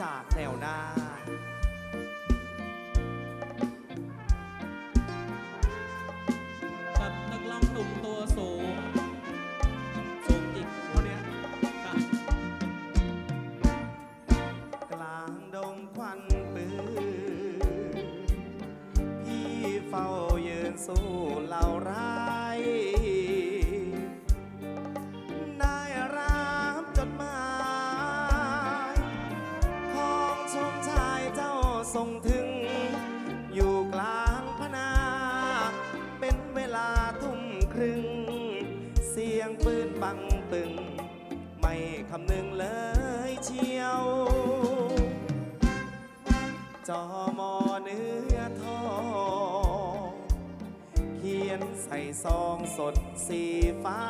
จากแนวหน้า ส่งถึง อยู่กลางพนา เป็นเวลาทุ่มครึ่ง เสียงปืนบังปึง ไม่คำนึงเลยเชียว จอมอเนื้อทองเขียนใส่ซองสดสีฟ้า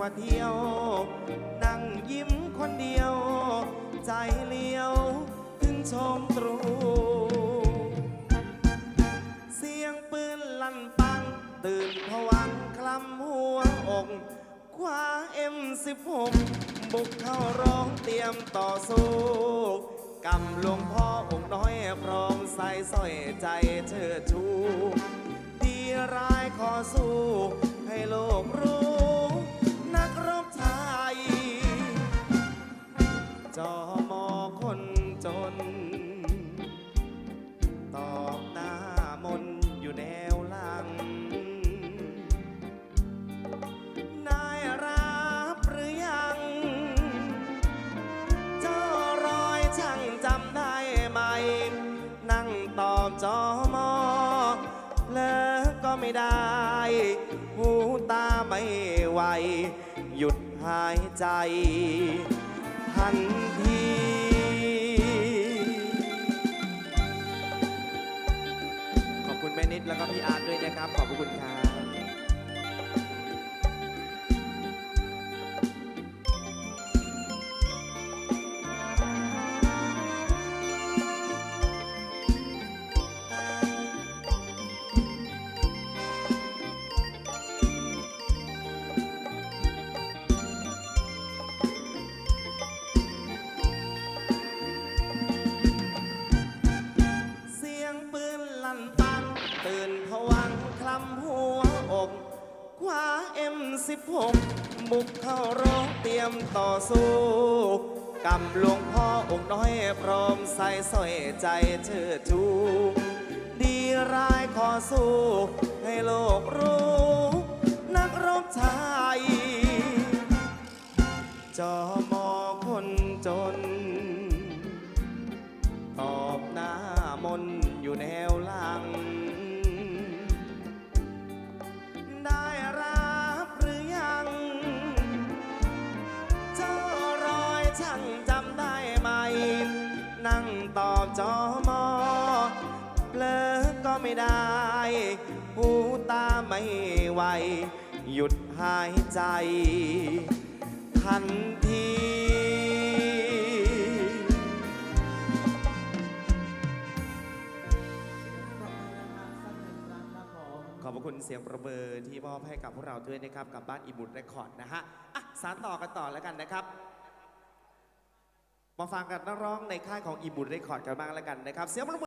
ว่าเที่ยว นั่งยิ้มคนเดียว ใจเลี้ยว ถึงชมตรู เสียงปืนลั่นปัง ตื่นผวังคลำหัวอกคว้าเอ็มสิบหกบุกเข้าร้องเตรียมต่อสู้กำหลวงพ่อองค์น้อยพร้อมใส่สร้อยใจเชิดชู อบจอมอเลิกก็ไม่ได้ หูตาไม่ไหว หยุดหายใจ ทันที สิบหกบุกเข้าโรงเตรียมต่อสู้กำหลวงพ่อองค์น้อยพร้อมใส่สอยใจเชิดชู ดีร้ายขอสู้ ให้โลกรู้ นักรบไทยจอมอคนจน ตอบหน้ามนอยู่แนวหลัง ช่างจำได้ไหม นั่งตอบจอมอเปลอก็ไม่ได้ หูตาไม่ไหว หยุดหายใจ ทันทีขอบพระคุณเสียงประเบิดที่มอบให้กับพวกเราด้วยนะครับ กับบ้านอีบุตรเรคคอร์ดนะฮะอะสารต่อกันต่อแล้วกันนะครับ มาฟังกันนักร้องในค่ายของอีบุตรเรคคอร์ดกันบ้างแล้วกันนะครับ เสียงประเบิด